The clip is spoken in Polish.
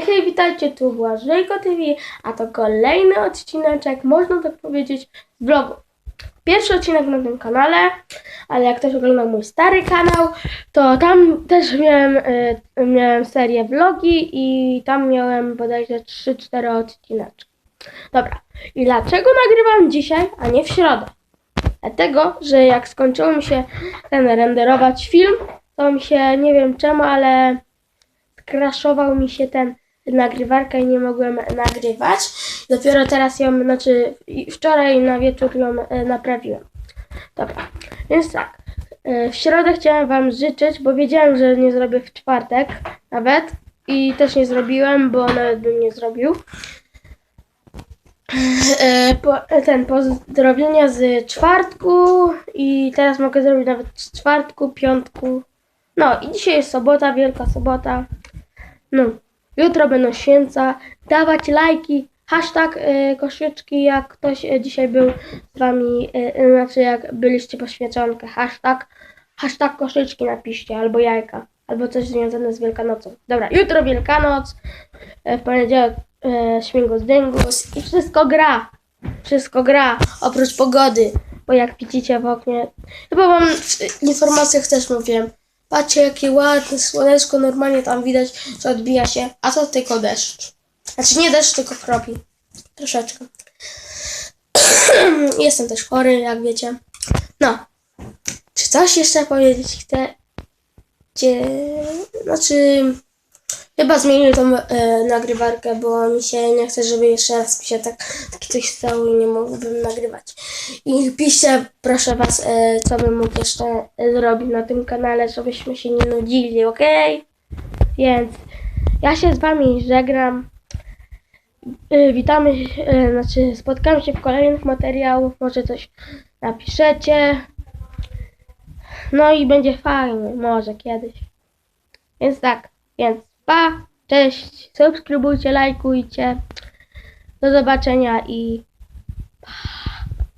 Hej, witajcie, tu Błażejko TV, a to kolejny odcineczek, można tak powiedzieć, z vlogu. Pierwszy odcinek na tym kanale, ale jak ktoś oglądał mój stary kanał, to tam też miałem, y, miałem serię vlogi i tam miałem bodajże 3-4 odcineczki. Dobra, i dlaczego nagrywam dzisiaj, a nie w środę? Dlatego, że jak skończyło mi się ten renderować film, to mi się, nie wiem czemu, ale skraszował mi się ten nagrywarka i nie mogłem nagrywać. Dopiero teraz ją, znaczy wczoraj na wieczór ją e, naprawiłem. Dobra, więc tak. e, W środę chciałem Wam życzyć, bo wiedziałem, że nie zrobię w czwartek nawet i też nie zrobiłem, bo nawet bym nie zrobił. E, ten pozdrowienia z czwartku i teraz mogę zrobić nawet z czwartku, piątku. No i dzisiaj jest sobota, wielka sobota. No, jutro będą święca. Dawać lajki, hashtag e, koszyczki, jak ktoś e, dzisiaj był z wami, e, znaczy jak byliście po świeconkę. Hashtag, hashtag koszyczki napiszcie, albo jajka, albo coś związane z Wielkanocą. Dobra, jutro Wielkanoc, e, w poniedziałek e, śmigus dyngus i wszystko gra. Wszystko gra, oprócz pogody, bo jak widzicie w oknie, chyba wam w informacjach też mówiłem, patrzcie jakie ładne słoneczko, normalnie tam widać, że odbija się, a to tylko deszcz. Znaczy nie deszcz, tylko kropi. Troszeczkę. Jestem też chory, jak wiecie. No. Czy coś jeszcze powiedzieć chcę? Cie... Znaczy... Chyba zmienię tą e, nagrywarkę, bo mi się nie chce, żeby jeszcze raz mi się tak, takie coś stało i nie mógłbym nagrywać. I piszcie, proszę Was, e, co bym mógł jeszcze e, zrobić na tym kanale, żebyśmy się nie nudzili, ok? Więc ja się z Wami żegnam. E, witamy, e, znaczy spotkamy się w kolejnych materiałach, może coś napiszecie. No i będzie fajnie, może kiedyś. Więc tak, więc pa, cześć, subskrybujcie, lajkujcie. Do zobaczenia i pa.